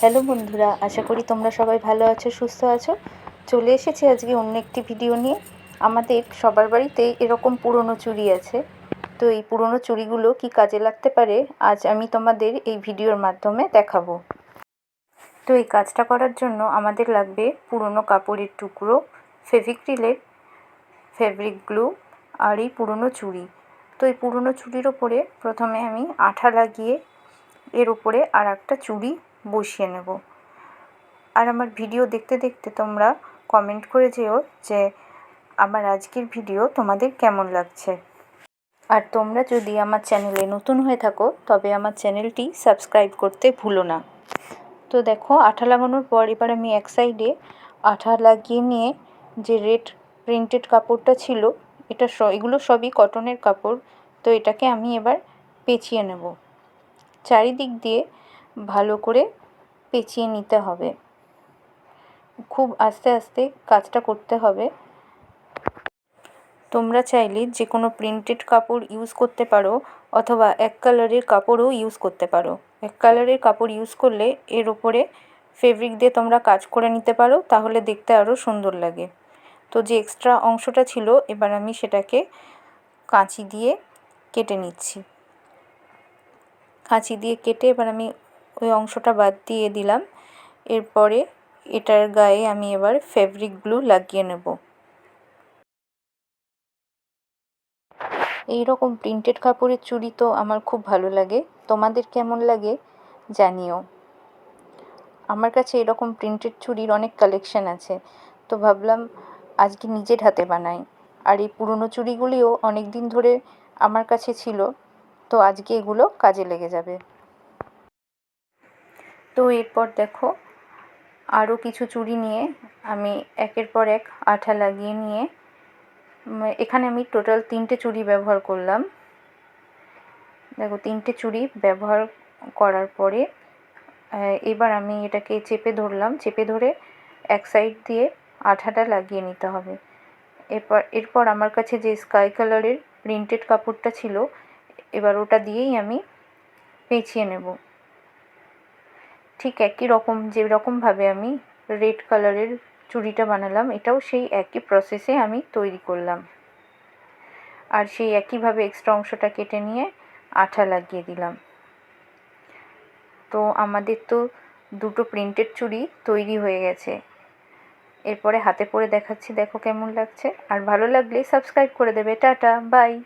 Hello বন্ধুরা, আশা করি তোমরা সবাই ভালো আছো, সুস্থ আছো। চলে এসেছি আজকে অন্য একটি ভিডিও নিয়ে। আমাদের সবার বাড়িতেই এরকম পুরনো চুড়ি আছে। তো এই পুরনো চুড়িগুলো কি কাজে লাগতে পারে, আজ আমি তোমাদের এই ভিডিওর মাধ্যমে দেখাবো। তো এই কাজটা করার জন্য আমাদের লাগবে পুরনো কাপড়ের টুকরো, ফেভিক্রিলের ফেব্রিক গ্লু আর এই পুরনো চুড়ি। তো এই পুরনো চুড়ির ওপরে প্রথমে আমি আঠা লাগিয়ে এর উপরে আর একটা চুড়ি বসিয়ে নেব। আর আমার ভিডিও দেখতে দেখতে তোমরা কমেন্ট করে যেও যে আমার আজকের ভিডিও তোমাদের কেমন লাগছে। আর তোমরা যদি আমার চ্যানেলে নতুন হয়ে থাকো, তবে আমার চ্যানেলটি সাবস্ক্রাইব করতে ভুলো না। তো দেখো, আঠা লাগানোর পর এবার আমি এক সাইডে আঠা লাগিয়ে নিয়ে যে রেড প্রিন্টেড কাপড়টা ছিল, এটা স, এগুলো সবই কটনের কাপড়, তো এটাকে আমি এবার পেঁচিয়ে নেব। চারিদিক দিয়ে ভালো করে পেঁচিয়ে নিতে হবে। খুব আস্তে আস্তে কাজটা করতে হবে। তোমরা চাইলে যে কোনো প্রিন্টেড কাপড় ইউজ করতে পারো অথবা এক কালারের কাপড়ও ইউজ করতে পারো। এক কালারের কাপড় ইউজ করলে এর ওপরে ফেব্রিক দিয়ে তোমরা কাজ করে নিতে পারো, তাহলে দেখতে আরও সুন্দর লাগে। তো যে এক্সট্রা অংশটা ছিল, এবার আমি সেটাকে কাঁচি দিয়ে কেটে নিচ্ছি। কাঁচি দিয়ে কেটে এবার আমি ওই অংশটা বাদ দিয়ে দিলাম। এরপরে এটার গায়ে আমি এবার ফেব্রিক গ্লু লাগিয়ে নেব। এই রকম প্রিন্টেড কাপড়ের চুড়ি তো আমার খুব ভালো লাগে। তোমাদের কেমন লাগে জানিও। আমার কাছে এরকম প্রিন্টেড চুড়ির অনেক কালেকশান আছে। তো ভাবলাম আজকে নিজের হাতে বানাই। আর এই পুরনো চুড়িগুলিও অনেক দিন ধরে আমার কাছে ছিল। তো আজকে এগুলো কাজে লেগে যাবে। তো এরপর দেখো আরও কিছু চুড়ি নিয়ে আমি একের পর এক আঠা লাগিয়ে নিয়ে এখানে আমি টোটাল তিনটে চুড়ি ব্যবহার করলাম। দেখো তিনটে চুড়ি ব্যবহার করার পরে এবার আমি এটাকে চেপে ধরলাম। চেপে ধরে এক সাইড দিয়ে আঠাটা লাগিয়ে নিতে হবে। এরপর এরপর আমার কাছে যে স্কাই কালারের প্রিন্টেড কাপড়টা ছিল, এবার ওটা দিয়েই আমি পেঁচিয়ে নেব। ঠিক একই রকম, যেরকমভাবে আমি রেড কালারের চুড়িটা বানালাম, এটাও সেই একই প্রসেসে আমি তৈরি করলাম। আর সেই একইভাবে এক্সট্রা অংশটা কেটে নিয়ে আঠা লাগিয়ে দিলাম। তো আমাদের তো দুটো প্রিন্টেড চুড়ি তৈরি হয়ে গেছে। এরপরে হাতে পরে দেখাচ্ছি, দেখো কেমন লাগছে। আর ভালো লাগলে সাবস্ক্রাইব করে দেবে। Tata bye